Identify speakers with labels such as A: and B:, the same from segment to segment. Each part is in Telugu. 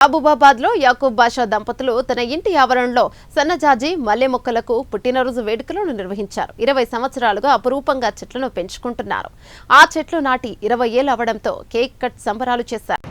A: మహబూబాబాద్లో యాకూబ్ బాషా దంపతులు తన ఇంటి ఆవరణలో సన్నజాజి మల్లె మొక్కలకు పుట్టినరోజు వేడుకలను నిర్వహించారు. ఇరవై సంవత్సరాలుగా అపురూపంగా చెట్లను పెంచుకుంటున్నారు. ఆ చెట్లు నాటి ఇరవై ఏళ్ళు అవడంతో కేక్ కట్ సంబరాలు చేశారు.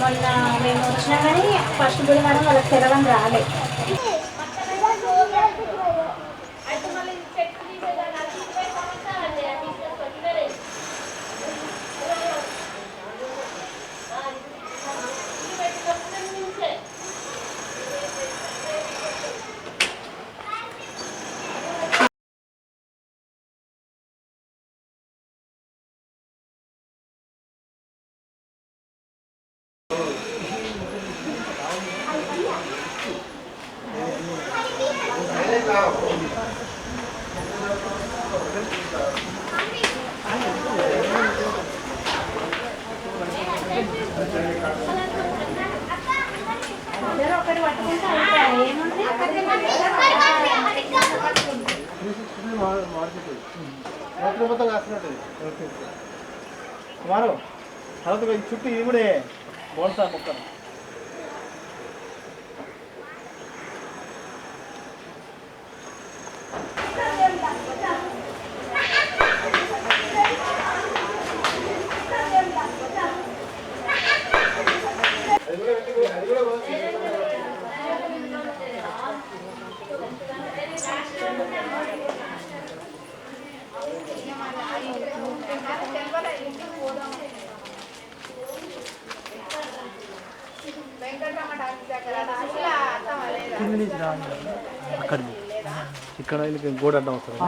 B: మొన్న మేము వచ్చినా కానీ ఫస్ట్ బుధవారం వాళ్ళకి తెరవని రాలేదు అందరూ ఒకటి పట్టుకుంటే అయిపోయాయి. ఏముంది
C: మొత్తం కాస్తున్నట్టు కుమారు తర్వాత ఈ చుట్టూ ఇది కూడా బోన్సా మొక్కలు అక్కడ ఇక్కడ వీళ్ళకి గోడ అడ్డం వస్తుంది.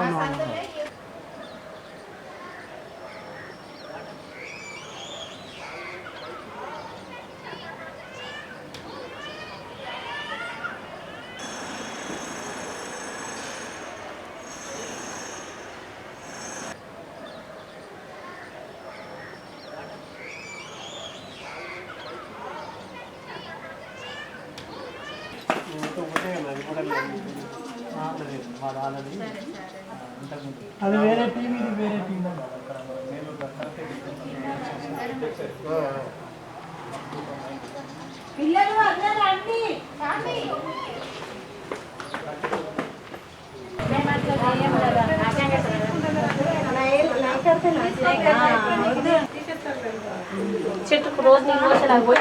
C: అది వేరే టీం ఇది వేరే టీం
B: పిల్లలు అందరూ రండి. చెట్టుకు రోజు నీళ్ళు పోసేలాగా పోయి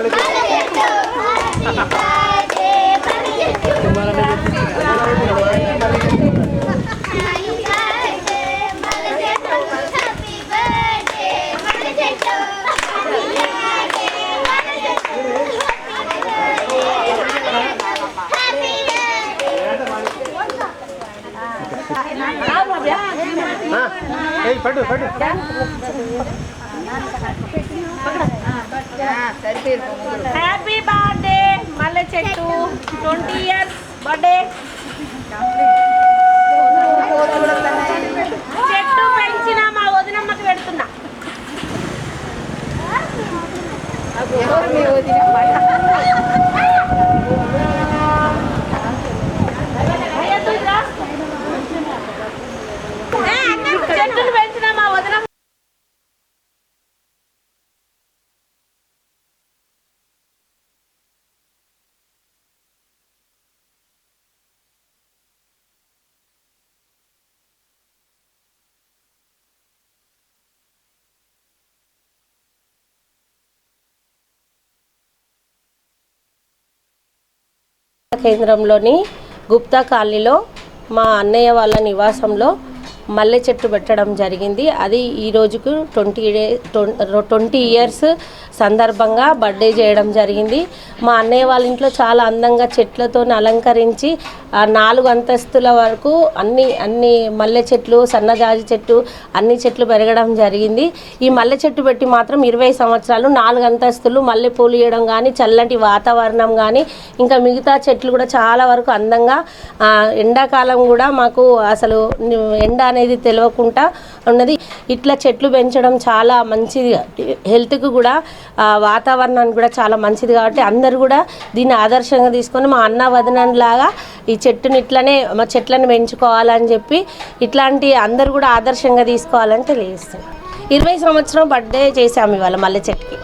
D: నన్ను
C: ఏయ్ పట్టు పట్టు
B: హ్యాపీ బర్త్డే మల్లె చెట్టు ట్వంటీ ఇయర్స్ బర్త్డే చెట్టు పెంచిన మా వదినమ్మకి పెడుతున్నా చెట్టును పెంచిన మా వదినమ్మ
E: కేంద్రంలోని గుప్తా కాలనీలో మా అన్నయ్య వాళ్ళ నివాసంలో మల్లె చెట్టు పెట్టడం జరిగింది. అది ఈ రోజుకు ట్వంటీ డే ట్వంటీ ఇయర్స్ సందర్భంగా బర్త్డే చేయడం జరిగింది. మా అన్నయ్య వాళ్ళ ఇంట్లో చాలా అందంగా చెట్లతో అలంకరించి నాలుగు అంతస్తుల వరకు అన్ని అన్ని మల్లె చెట్లు సన్నజాజి చెట్టు అన్ని చెట్లు పెరగడం జరిగింది. ఈ మల్లె చెట్టు పెట్టి మాత్రం ఇరవై సంవత్సరాలు నాలుగు అంతస్తులు మల్లె పూలు ఇవ్వడం కానీ చల్లటి వాతావరణం కానీ ఇంకా మిగతా చెట్లు కూడా చాలా వరకు అందంగా ఎండాకాలం కూడా మాకు అసలు ఎండ అనేది అనేది తెలియకుండా ఉన్నది. ఇట్లా చెట్లు పెంచడం చాలా మంచిది. హెల్త్కి కూడా వాతావరణానికి కూడా చాలా మంచిది కాబట్టి అందరూ కూడా దీన్ని ఆదర్శంగా తీసుకొని మా అన్న వదనంలాగా ఈ చెట్టుని ఇట్లనే మా చెట్లను పెంచుకోవాలని చెప్పి ఇట్లాంటి అందరు కూడా ఆదర్శంగా తీసుకోవాలని తెలియజేస్తాను ఇరవై సంవత్సరం బర్త్డే చేసాము ఇవాళ మల్లె చెట్టుకి.